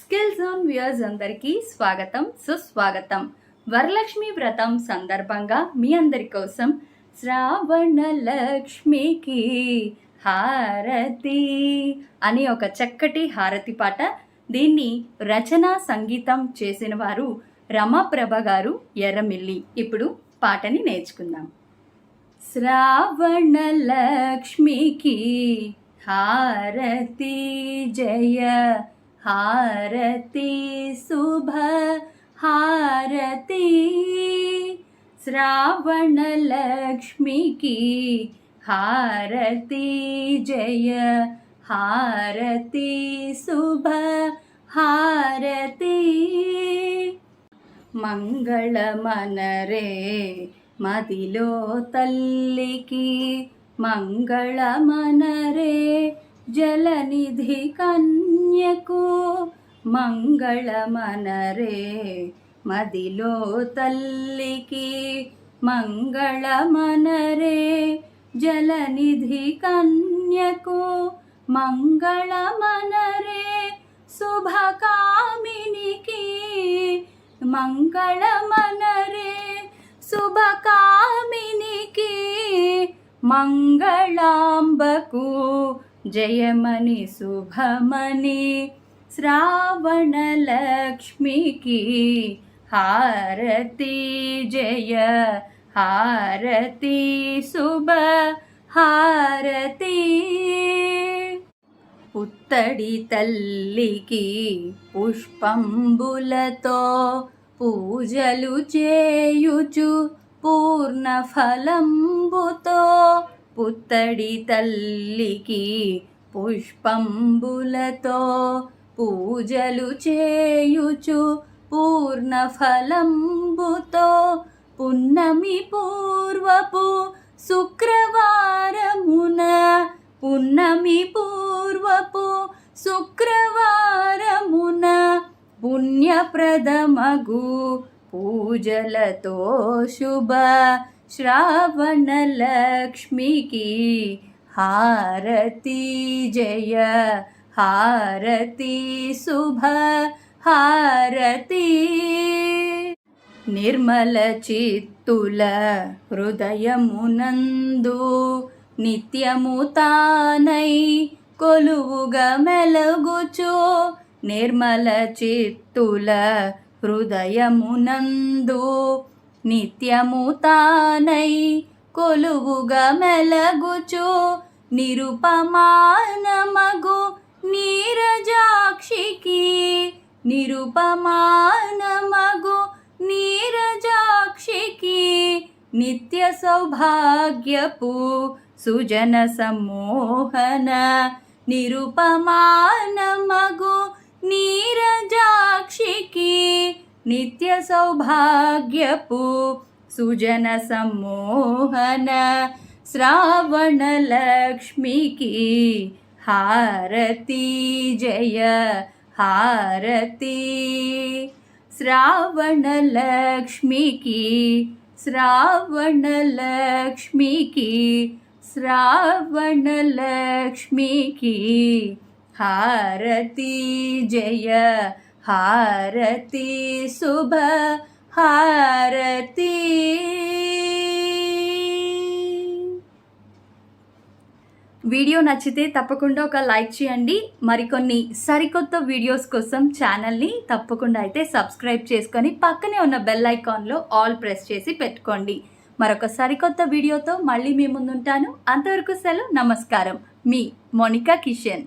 Skill zone viewers అందరికీ స్వాగతం సుస్వాగతం. వరలక్ష్మి వ్రతం సందర్భంగా మీ అందరి కోసం శ్రావణ లక్ష్మికి హారతి అని ఒక చక్కటి హారతి పాట. దీన్ని రచన సంగీతం చేసిన వారు రమాప్రభ గారు ఎర్రమిల్లి. ఇప్పుడు పాటని నేర్చుకుందాం. శ్రావణ లక్ష్మికి హారతి జయ హారతి శుభ హారతి శ్రావణ లక్ష్మికి హారతి జయ హారతి శుభ హారతి మంగళమనరే మదిలో తల్లికి మంగళమనరే జలనిధి కన్యకు మంగళమనరే. మదిలో తల్లికి మంగళమనరే. జలనిధి కన్యకు మంగళమనరే. శుభకామినికి మంగళమనరే. శుభకామినికి మంగళాంబకు జయమని శుభమని శ్రావణ లక్ష్మికి హారతి జయ హారతి శుభ హారతి. పుత్తడి తల్లికి పుష్పంబులతో పూజలు చేయుచు పూర్ణ ఫలంబుతో పుత్తడి తల్లికి పుష్పంబులతో పూజలు చేయుచు పూర్ణ ఫలంబుతో పున్నమి పూర్వపు శుక్రవారమున పున్నమి పూర్వపు శుక్రవారమున పుణ్యప్రదమగు పూజలతో శుభ శ్రావణ లక్ష్మికి హారతి జయ హారతి శుభ హారతి. నిర్మల చిత్తుల హృదయమునందు నిత్యము తానై కొలువుగా మెలగుచో నిర్మల చిత్తుల హృదయమునందు నిత్యము తానై కొలువుగా మెలగుచు నిరుపమానమగు నీరజాక్షికి. నిరుపమానమగు నీరజాక్షికి నిత్య సౌభాగ్యపు సుజన సమ్మోహన. నిరుపమానమగు నీరజాక్షికి నిత్య సౌభాగ్యపు సుజన సమ్మోహన శ్రావణ లక్ష్మికి హారతి జయ హారతి. శ్రావణ లక్ష్మికి శ్రావణ లక్ష్మికి శ్రావణ లక్ష్మికి హారతి జయ హారతి శుభ హారతి. వీడియో నచ్చితే తప్పకుండా ఒక లైక్ చేయండి. మరికొన్ని సరికొత్త వీడియోస్ కోసం ఛానల్ని తప్పకుండా అయితే సబ్స్క్రైబ్ చేసుకొని పక్కనే ఉన్న బెల్ ఐకాన్లో ఆల్ ప్రెస్ చేసి పెట్టుకోండి. మరొక సరికొత్త వీడియోతో మళ్ళీ మీ ముందుంటాను. అంతవరకు సెలవు నమస్కారం. మీ మోనికా కిషన్.